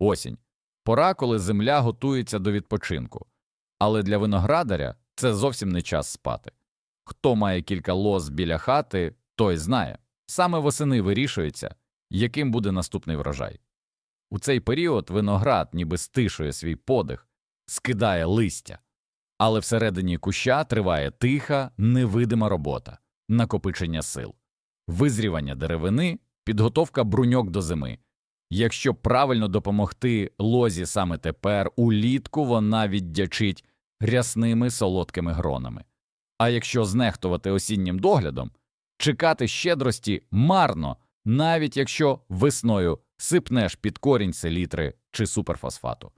осінь. Пора, коли земля готується до відпочинку. Але для виноградаря це зовсім не час спати. Хто має кілька лоз біля хати, той знає. Саме восени вирішується, яким буде наступний врожай. У цей період виноград ніби стишує свій подих, скидає листя, але всередині куща триває тиха, невидима робота, накопичення сил, визрівання деревини, підготовка бруньок до зими. Якщо правильно допомогти лозі саме тепер, улітку вона віддячить рясними солодкими гронами. А якщо знехтувати осіннім доглядом, чекати щедрості марно, навіть якщо весною сипнеш під корінь селітри чи суперфосфату.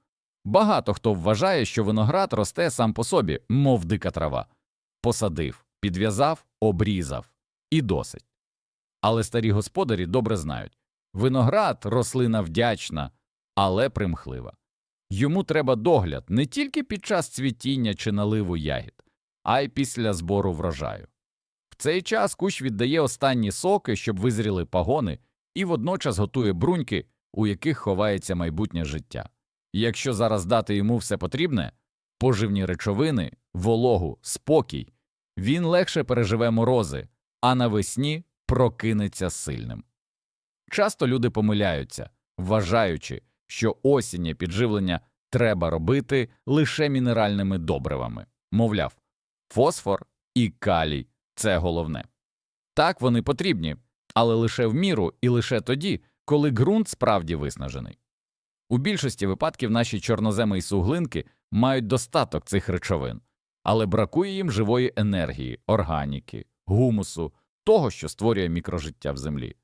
Багато хто вважає, що виноград росте сам по собі, мов дика трава. Посадив, підв'язав, обрізав і досить. Але старі господарі добре знають виноград рослина вдячна, але примхлива. Йому треба догляд не тільки під час цвітіння чи наливу ягід, а й після збору врожаю. В цей час кущ віддає останні соки, щоб визріли пагони, і водночас готує бруньки, у яких ховається майбутнє життя. Якщо зараз дати йому все потрібне поживні речовини, вологу, спокій, він легше переживе морози, а навесні прокинеться сильним. Часто люди помиляються, вважаючи, що осіннє підживлення треба робити лише мінеральними добривами, мовляв, фосфор і калій це головне. Так вони потрібні, але лише в міру і лише тоді, коли ґрунт справді виснажений. У більшості випадків наші чорноземи і суглинки мають достаток цих речовин, але бракує їм живої енергії, органіки, гумусу, того, що створює мікрожиття в землі.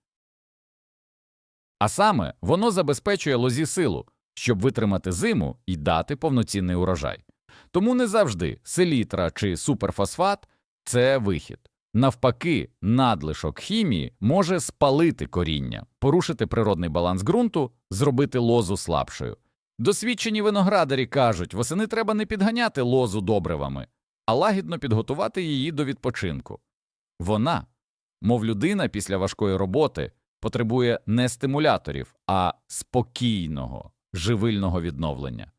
А саме воно забезпечує лозі силу, щоб витримати зиму і дати повноцінний урожай. Тому не завжди селітра чи суперфосфат це вихід. Навпаки, надлишок хімії може спалити коріння, порушити природний баланс ґрунту, зробити лозу слабшою. Досвідчені виноградарі кажуть, восени треба не підганяти лозу добривами, а лагідно підготувати її до відпочинку. Вона, мов людина після важкої роботи, потребує не стимуляторів, а спокійного, живильного відновлення.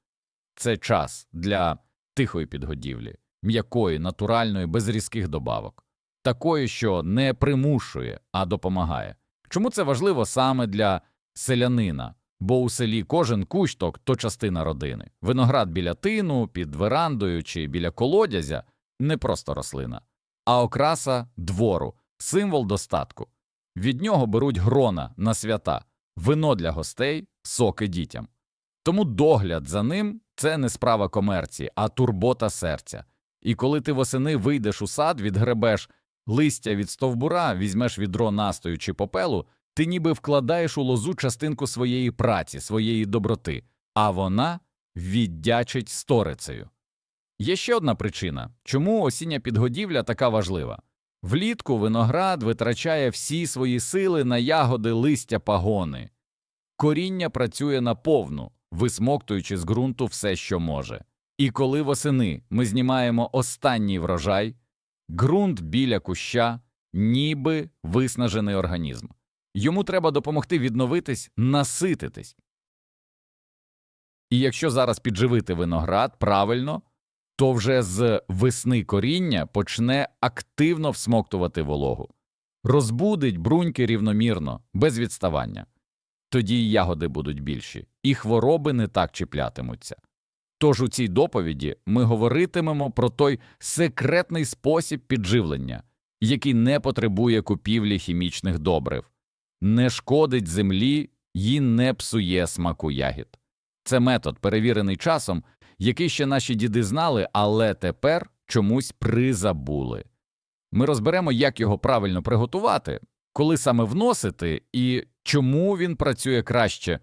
Це час для тихої підгодівлі, м'якої, натуральної, без різких добавок, такої, що не примушує, а допомагає. Чому це важливо саме для селянина? Бо у селі кожен кущток то частина родини. Виноград біля тину, під верандою чи біля колодязя не просто рослина, а окраса двору, символ достатку. Від нього беруть грона на свята, вино для гостей, соки дітям. Тому догляд за ним це не справа комерції, а турбота серця. І коли ти восени вийдеш у сад, відгребеш листя від стовбура, візьмеш відро настою чи попелу, ти ніби вкладаєш у лозу частинку своєї праці, своєї доброти, а вона віддячить сторицею. Є ще одна причина, чому осіння підгодівля така важлива. Влітку виноград витрачає всі свої сили на ягоди листя пагони. Коріння працює наповну, висмоктуючи з ґрунту все, що може. І коли восени ми знімаємо останній врожай, ґрунт біля куща ніби виснажений організм. Йому треба допомогти відновитись, насититись. І якщо зараз підживити виноград правильно, то вже з весни коріння почне активно всмоктувати вологу, розбудить бруньки рівномірно, без відставання. Тоді й ягоди будуть більші, і хвороби не так чіплятимуться. Тож у цій доповіді ми говоритимемо про той секретний спосіб підживлення, який не потребує купівлі хімічних добрив, не шкодить землі і не псує смаку ягід. Це метод, перевірений часом, який ще наші діди знали, але тепер чомусь призабули. Ми розберемо, як його правильно приготувати, коли саме вносити і чому він працює краще,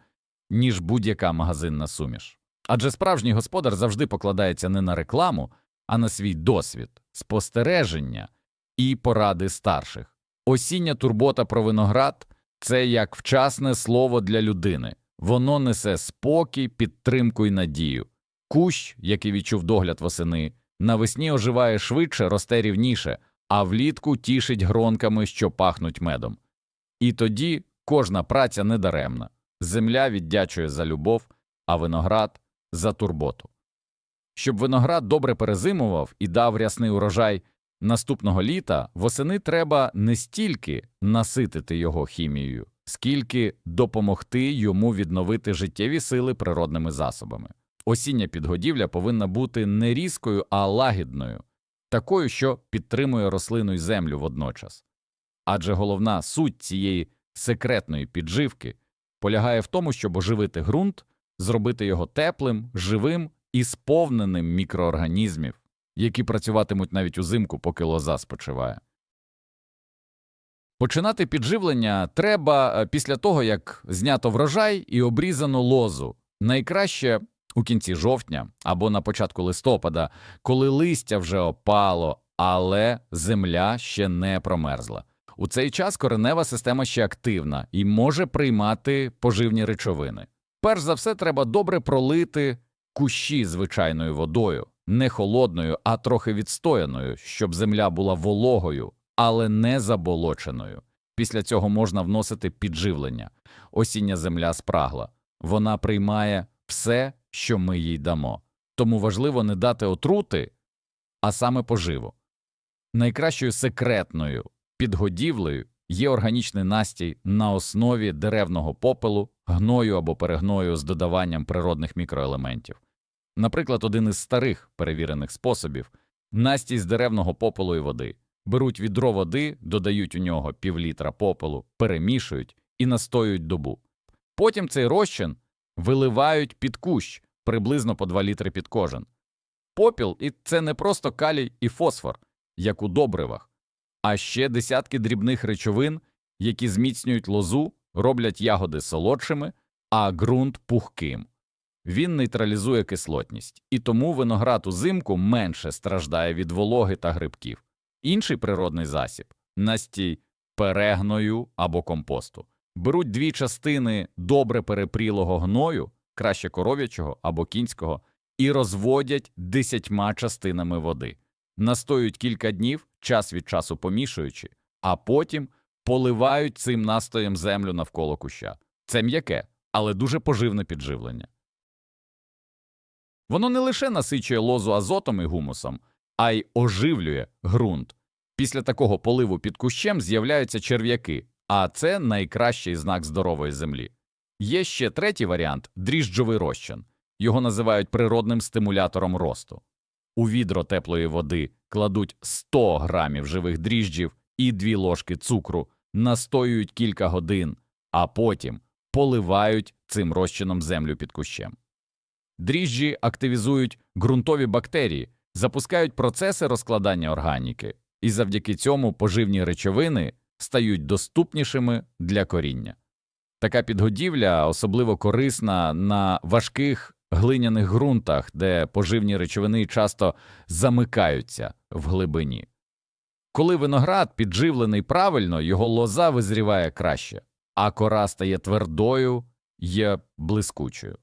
ніж будь-яка магазинна суміш. Адже справжній господар завжди покладається не на рекламу, а на свій досвід, спостереження і поради старших. Осіння турбота про виноград це як вчасне слово для людини, воно несе спокій, підтримку і надію. Кущ, який відчув догляд восени, навесні оживає швидше, росте рівніше, а влітку тішить гронками, що пахнуть медом. І тоді кожна праця недаремна, земля віддячує за любов, а виноград за турботу. Щоб виноград добре перезимував і дав рясний урожай наступного літа, восени треба не стільки наситити його хімією, скільки допомогти йому відновити життєві сили природними засобами. Осіння підгодівля повинна бути не різкою, а лагідною, такою, що підтримує рослину й землю водночас. Адже головна суть цієї секретної підживки полягає в тому, щоб оживити ґрунт, зробити його теплим, живим і сповненим мікроорганізмів, які працюватимуть навіть узимку, поки лоза спочиває. Починати підживлення треба е, після того, як знято врожай і обрізано лозу. Найкраще у кінці жовтня або на початку листопада, коли листя вже опало, але земля ще не промерзла. У цей час коренева система ще активна і може приймати поживні речовини. Перш за все, треба добре пролити кущі звичайною водою, не холодною, а трохи відстояною, щоб земля була вологою, але не заболоченою. Після цього можна вносити підживлення. Осіння земля спрагла. Вона приймає все, що ми їй дамо. Тому важливо не дати отрути, а саме поживу. Найкращою секретною підгодівлею є органічний настій на основі деревного попелу, гною або перегною з додаванням природних мікроелементів. Наприклад, один із старих перевірених способів настій з деревного попелу і води. Беруть відро води, додають у нього півлітра попелу, перемішують і настоюють добу. Потім цей розчин виливають під кущ приблизно по 2 літри під кожен. Попіл і це не просто калій і фосфор, як у добривах, а ще десятки дрібних речовин, які зміцнюють лозу, роблять ягоди солодшими, а ґрунт пухким. Він нейтралізує кислотність, і тому виноград узимку менше страждає від вологи та грибків. Інший природний засіб настій перегною або компосту. Беруть дві частини добре перепрілого гною, краще коров'ячого або кінського, і розводять десятьма частинами води, настоюють кілька днів, час від часу помішуючи, а потім поливають цим настоєм землю навколо куща. Це м'яке, але дуже поживне підживлення. Воно не лише насичує лозу азотом і гумусом, а й оживлює ґрунт. Після такого поливу під кущем з'являються черв'яки, а це найкращий знак здорової землі. Є ще третій варіант дріжджовий розчин. Його називають природним стимулятором росту. У відро теплої води кладуть 100 грамів живих дріжджів і 2 ложки цукру, настоюють кілька годин, а потім поливають цим розчином землю під кущем. Дріжджі активізують ґрунтові бактерії, запускають процеси розкладання органіки, і завдяки цьому поживні речовини стають доступнішими для коріння. Така підгодівля особливо корисна на важких глиняних ґрунтах, де поживні речовини часто замикаються в глибині. Коли виноград підживлений правильно, його лоза визріває краще, а кора стає твердою є блискучою.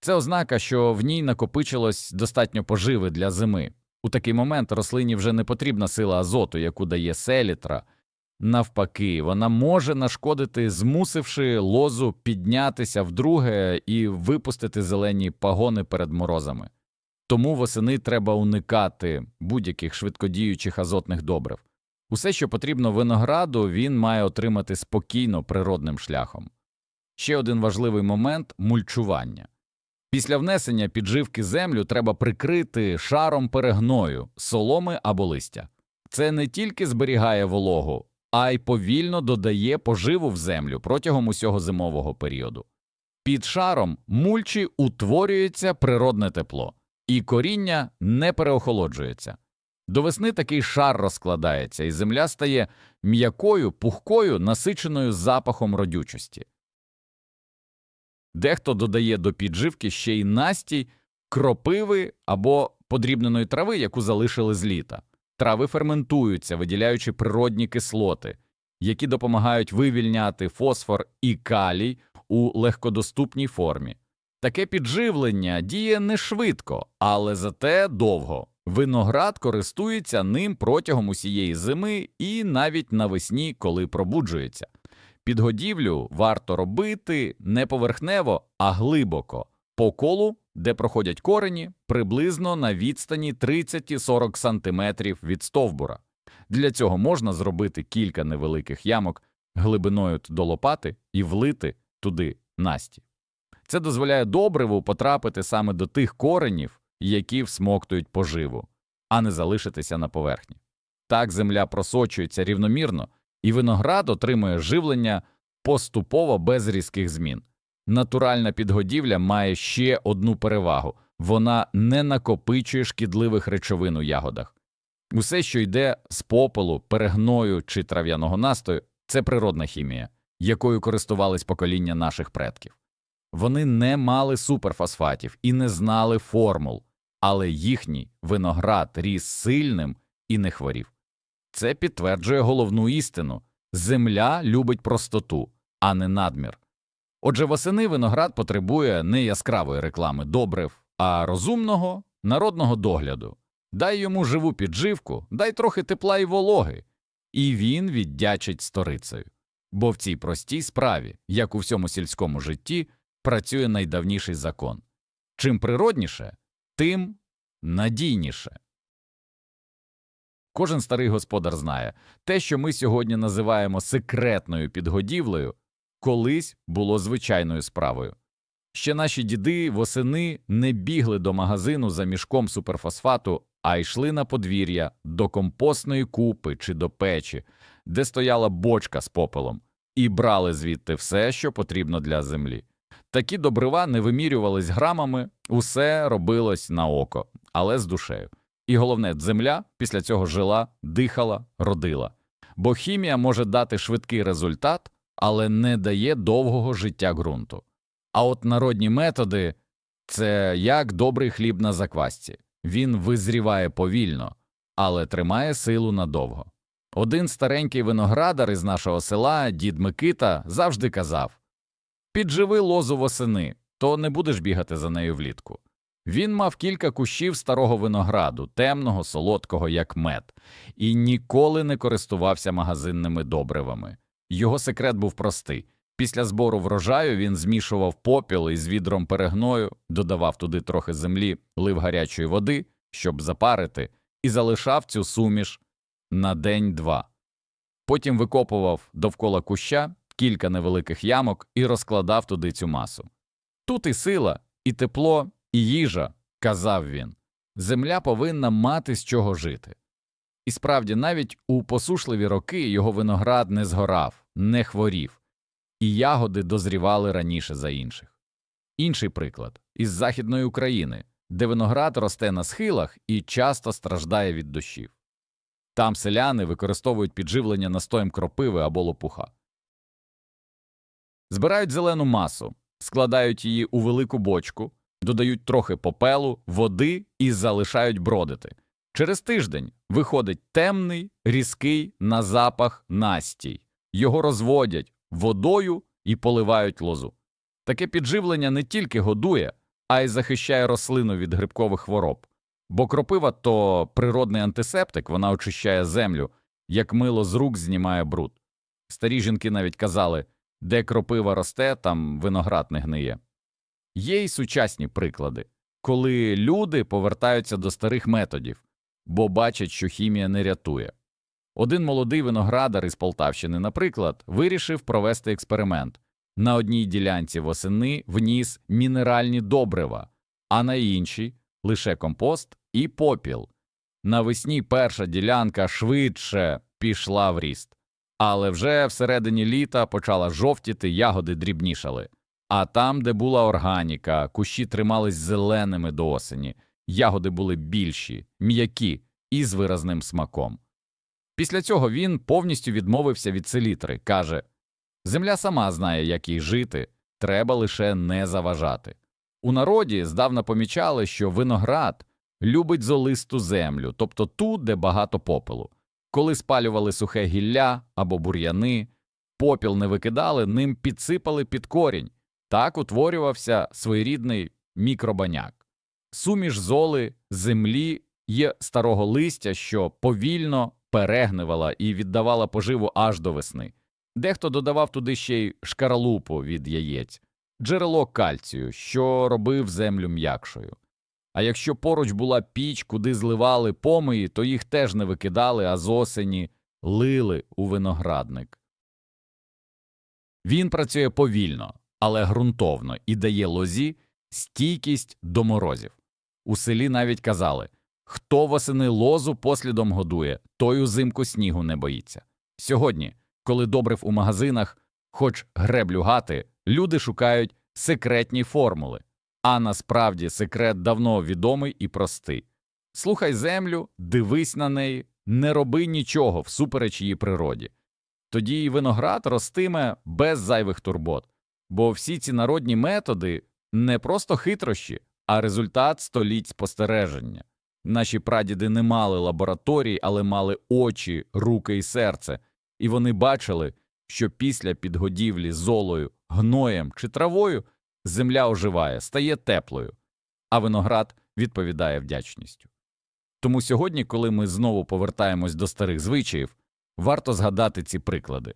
Це ознака, що в ній накопичилось достатньо поживи для зими. У такий момент рослині вже не потрібна сила азоту, яку дає селітра. Навпаки, вона може нашкодити, змусивши лозу піднятися вдруге і випустити зелені пагони перед морозами. Тому восени треба уникати будь-яких швидкодіючих азотних добрив. Усе, що потрібно винограду, він має отримати спокійно природним шляхом. Ще один важливий момент мульчування. Після внесення підживки землю треба прикрити шаром перегною, соломи або листя. Це не тільки зберігає вологу, а й повільно додає поживу в землю протягом усього зимового періоду. Під шаром мульчі утворюється природне тепло, і коріння не переохолоджується. До весни такий шар розкладається, і земля стає м'якою, пухкою, насиченою запахом родючості. Дехто додає до підживки ще й настій, кропиви або подрібненої трави, яку залишили з літа. Трави ферментуються, виділяючи природні кислоти, які допомагають вивільняти фосфор і калій у легкодоступній формі. Таке підживлення діє не швидко, але зате довго. Виноград користується ним протягом усієї зими і навіть навесні, коли пробуджується. Підгодівлю варто робити не поверхнево, а глибоко, по колу, де проходять корені, приблизно на відстані 30-40 см від стовбура. Для цього можна зробити кілька невеликих ямок глибиною до лопати і влити туди насті. Це дозволяє добриву потрапити саме до тих коренів, які всмоктують поживу, а не залишитися на поверхні. Так земля просочується рівномірно, і виноград отримує живлення поступово без різких змін. Натуральна підгодівля має ще одну перевагу вона не накопичує шкідливих речовин у ягодах. Усе, що йде з попелу, перегною чи трав'яного настою, це природна хімія, якою користувались покоління наших предків. Вони не мали суперфосфатів і не знали формул, але їхній виноград ріс сильним і не хворів. Це підтверджує головну істину земля любить простоту, а не надмір. Отже, восени виноград потребує не яскравої реклами добрив, а розумного народного догляду. Дай йому живу підживку, дай трохи тепла і вологи, і він віддячить сторицею. Бо в цій простій справі, як у всьому сільському житті, працює найдавніший закон. Чим природніше, тим надійніше. Кожен старий господар знає, те, що ми сьогодні називаємо секретною підгодівлею, колись було звичайною справою. Ще наші діди восени не бігли до магазину за мішком суперфосфату, а йшли на подвір'я до компостної купи чи до печі, де стояла бочка з попелом, і брали звідти все, що потрібно для землі. Такі добрива не вимірювались грамами, усе робилось на око, але з душею. І головне, земля після цього жила, дихала, родила. Бо хімія може дати швидкий результат, але не дає довгого життя ґрунту. А от народні методи це як добрий хліб на заквасці. Він визріває повільно, але тримає силу надовго. Один старенький виноградар із нашого села, дід Микита, завжди казав Підживи лозу восени, то не будеш бігати за нею влітку. Він мав кілька кущів старого винограду, темного, солодкого, як мед, і ніколи не користувався магазинними добривами. Його секрет був простий. Після збору врожаю він змішував попіл із відром перегною, додавав туди трохи землі, лив гарячої води, щоб запарити, і залишав цю суміш на день-два. Потім викопував довкола куща кілька невеликих ямок і розкладав туди цю масу. Тут і сила, і тепло, і їжа, казав він. Земля повинна мати з чого жити. І справді, навіть у посушливі роки його виноград не згорав, не хворів, і ягоди дозрівали раніше за інших. Інший приклад із Західної України, де виноград росте на схилах і часто страждає від дощів. Там селяни використовують підживлення настоєм кропиви або лопуха. Збирають зелену масу, складають її у велику бочку, додають трохи попелу, води і залишають бродити. Через тиждень виходить темний, різкий на запах настій. Його розводять водою і поливають лозу. Таке підживлення не тільки годує, а й захищає рослину від грибкових хвороб. Бо кропива то природний антисептик, вона очищає землю, як мило з рук знімає бруд. Старі жінки навіть казали де кропива росте, там виноград не гниє. Є й сучасні приклади, коли люди повертаються до старих методів, бо бачать, що хімія не рятує. Один молодий виноградар із Полтавщини, наприклад, вирішив провести експеримент. На одній ділянці восени вніс мінеральні добрива, а на іншій лише компост і попіл. Навесні перша ділянка швидше пішла в ріст, але вже всередині літа почала жовтіти, ягоди дрібнішали. А там, де була органіка, кущі тримались зеленими до осені, ягоди були більші, м'які і з виразним смаком. Після цього він повністю відмовився від селітри, каже Земля сама знає, як їй жити, треба лише не заважати. У народі здавна помічали, що виноград любить золисту землю, тобто ту, де багато попелу. Коли спалювали сухе гілля або бур'яни, попіл не викидали, ним підсипали під корінь. Так утворювався своєрідний мікробаняк. Суміш золи, землі є старого листя, що повільно перегнивала і віддавала поживу аж до весни. Дехто додавав туди ще й шкаралупу від яєць, джерело кальцію, що робив землю м'якшою. А якщо поруч була піч, куди зливали помиї, то їх теж не викидали, а з осені лили у виноградник. Він працює повільно, але ґрунтовно і дає лозі стійкість до морозів. У селі навіть казали хто восени лозу послідом годує, той узимку снігу не боїться. Сьогодні, коли добрив у магазинах, хоч греблю гати, люди шукають секретні формули, а насправді секрет давно відомий і простий. Слухай землю, дивись на неї, не роби нічого всупереч її природі. Тоді і виноград ростиме без зайвих турбот, бо всі ці народні методи не просто хитрощі, а результат століть спостереження. Наші прадіди не мали лабораторій, але мали очі, руки і серце, і вони бачили, що після підгодівлі золою, гноєм чи травою земля оживає, стає теплою, а виноград відповідає вдячністю. Тому сьогодні, коли ми знову повертаємось до старих звичаїв, варто згадати ці приклади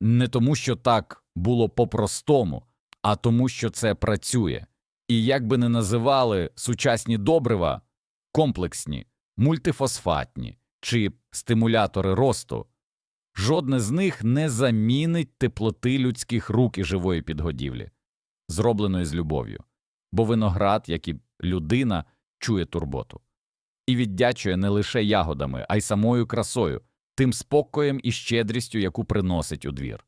не тому, що так було по-простому, а тому, що це працює. І як би не називали сучасні добрива комплексні, мультифосфатні чи стимулятори росту, жодне з них не замінить теплоти людських рук і живої підгодівлі, зробленої з любов'ю, бо виноград, як і людина, чує турботу і віддячує не лише ягодами, а й самою красою, тим спокоєм і щедрістю, яку приносить у двір.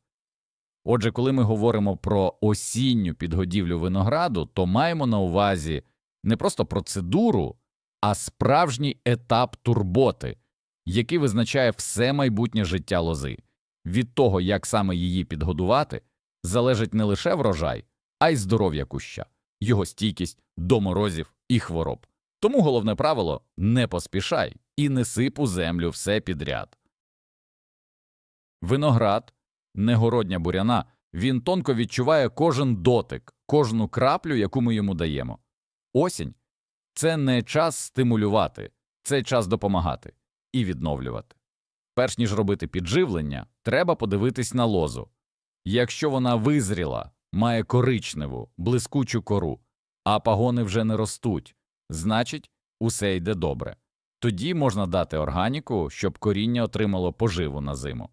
Отже, коли ми говоримо про осінню підгодівлю винограду, то маємо на увазі не просто процедуру, а справжній етап турботи, який визначає все майбутнє життя лози. Від того, як саме її підгодувати, залежить не лише врожай, а й здоров'я куща, його стійкість до морозів і хвороб. Тому головне правило не поспішай і не сип у землю все підряд. Виноград, негородня буряна, він тонко відчуває кожен дотик, кожну краплю, яку ми йому даємо. Осінь це не час стимулювати, це час допомагати і відновлювати. Перш ніж робити підживлення, треба подивитись на лозу. Якщо вона визріла, має коричневу, блискучу кору, а пагони вже не ростуть, значить, усе йде добре. Тоді можна дати органіку, щоб коріння отримало поживу на зиму.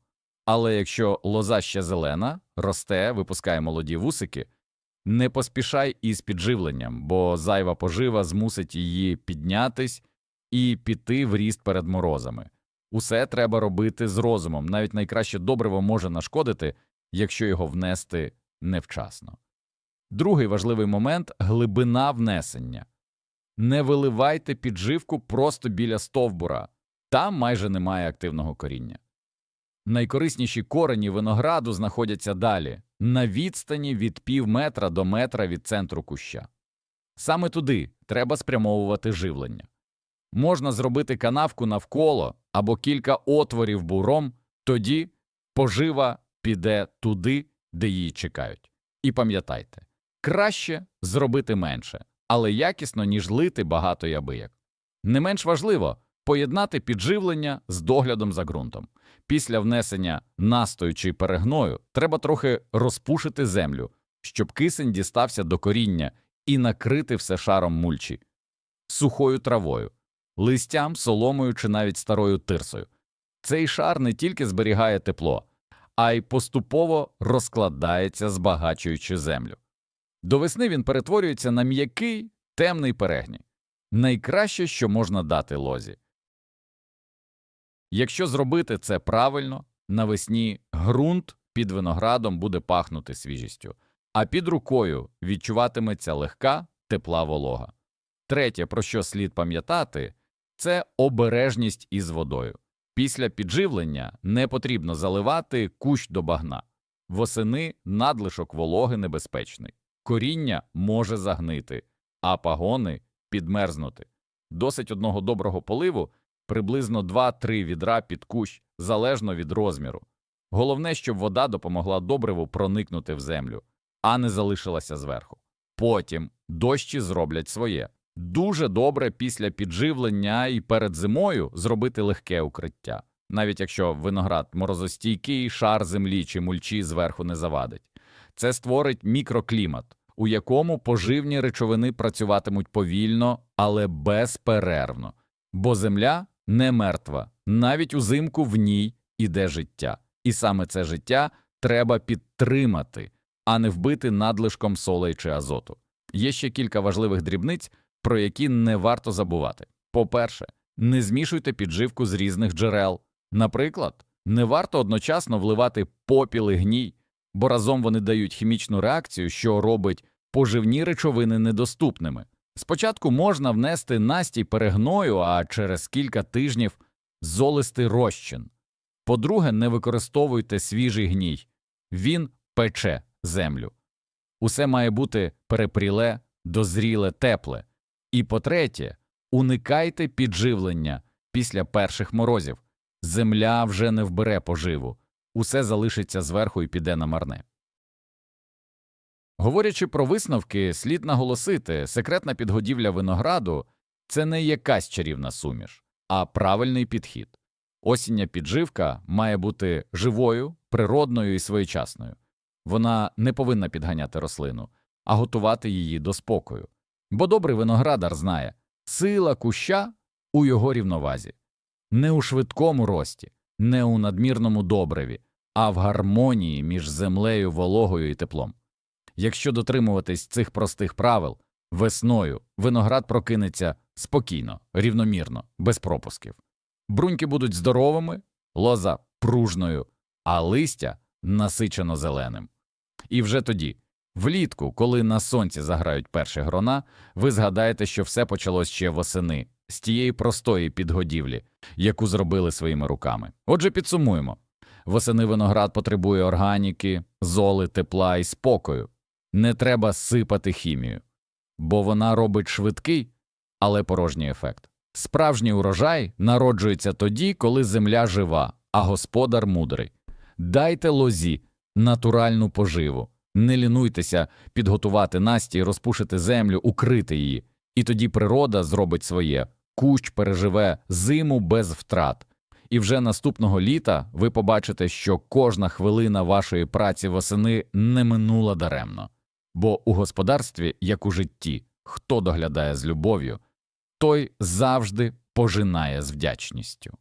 Але якщо лоза ще зелена, росте, випускає молоді вусики, не поспішай із підживленням, бо зайва пожива змусить її піднятись і піти в ріст перед морозами. Усе треба робити з розумом, навіть найкраще добриво може нашкодити, якщо його внести невчасно. Другий важливий момент глибина внесення. Не виливайте підживку просто біля стовбура, там майже немає активного коріння. Найкорисніші корені винограду знаходяться далі, на відстані від пів метра до метра від центру куща. Саме туди треба спрямовувати живлення. Можна зробити канавку навколо або кілька отворів буром, тоді пожива піде туди, де її чекають. І пам'ятайте краще зробити менше, але якісно, ніж лити багато ябияк. Не менш важливо поєднати підживлення з доглядом за ґрунтом. Після внесення настою чи перегною треба трохи розпушити землю, щоб кисень дістався до коріння і накрити все шаром мульчі, сухою травою, листям, соломою чи навіть старою тирсою. Цей шар не тільки зберігає тепло, а й поступово розкладається, збагачуючи землю. До весни він перетворюється на м'який темний перегній, найкраще, що можна дати лозі. Якщо зробити це правильно, навесні ґрунт під виноградом буде пахнути свіжістю, а під рукою відчуватиметься легка тепла волога. Третє, про що слід пам'ятати, це обережність із водою. Після підживлення не потрібно заливати кущ до багна. Восени надлишок вологи небезпечний, коріння може загнити, а пагони підмерзнути. Досить одного доброго поливу приблизно 2-3 відра під кущ, залежно від розміру. Головне, щоб вода допомогла добриву проникнути в землю, а не залишилася зверху. Потім дощі зроблять своє. Дуже добре після підживлення і перед зимою зробити легке укриття, навіть якщо виноград морозостійкий, шар землі чи мульчі зверху не завадить. Це створить мікроклімат. у якому поживні речовини працюватимуть повільно, але безперервно, бо земля не мертва, навіть узимку в ній іде життя, і саме це життя треба підтримати, а не вбити надлишком солей чи азоту. Є ще кілька важливих дрібниць, про які не варто забувати. По-перше, не змішуйте підживку з різних джерел. Наприклад, не варто одночасно вливати попіл і гній, бо разом вони дають хімічну реакцію, що робить поживні речовини недоступними. Спочатку можна внести настій перегною, а через кілька тижнів золистий розчин. По-друге, не використовуйте свіжий гній, він пече землю. Усе має бути перепріле, дозріле, тепле. І по-третє, уникайте підживлення після перших морозів. Земля вже не вбере поживу, усе залишиться зверху і піде на марне. Говорячи про висновки, слід наголосити, секретна підгодівля винограду – це не якась чарівна суміш, а правильний підхід. Осіння підживка має бути живою, природною і своєчасною. Вона не повинна підганяти рослину, а готувати її до спокою. Бо добрий виноградар знає сила куща у його рівновазі, не у швидкому рості, не у надмірному добриві, а в гармонії між землею, вологою і теплом. Якщо дотримуватись цих простих правил, весною виноград прокинеться спокійно, рівномірно, без пропусків. Бруньки будуть здоровими, лоза пружною, а листя насичено зеленим. І вже тоді, влітку, коли на сонці заграють перші грона, ви згадаєте, що все почалось ще восени, з тієї простої підгодівлі, яку зробили своїми руками. Отже, підсумуємо. Восени виноград потребує органіки, золи, тепла і спокою. Не треба сипати хімію, бо вона робить швидкий, але порожній ефект. Справжній урожай народжується тоді, коли земля жива, а господар мудрий. Дайте лозі натуральну поживу, не лінуйтеся підготувати настій, розпушити землю, укрити її, і тоді природа зробить своє, кущ переживе зиму без втрат. І вже наступного літа ви побачите, що кожна хвилина вашої праці восени не минула даремно. Бо у господарстві, як у житті, хто доглядає з любов'ю, той завжди пожинає з вдячністю.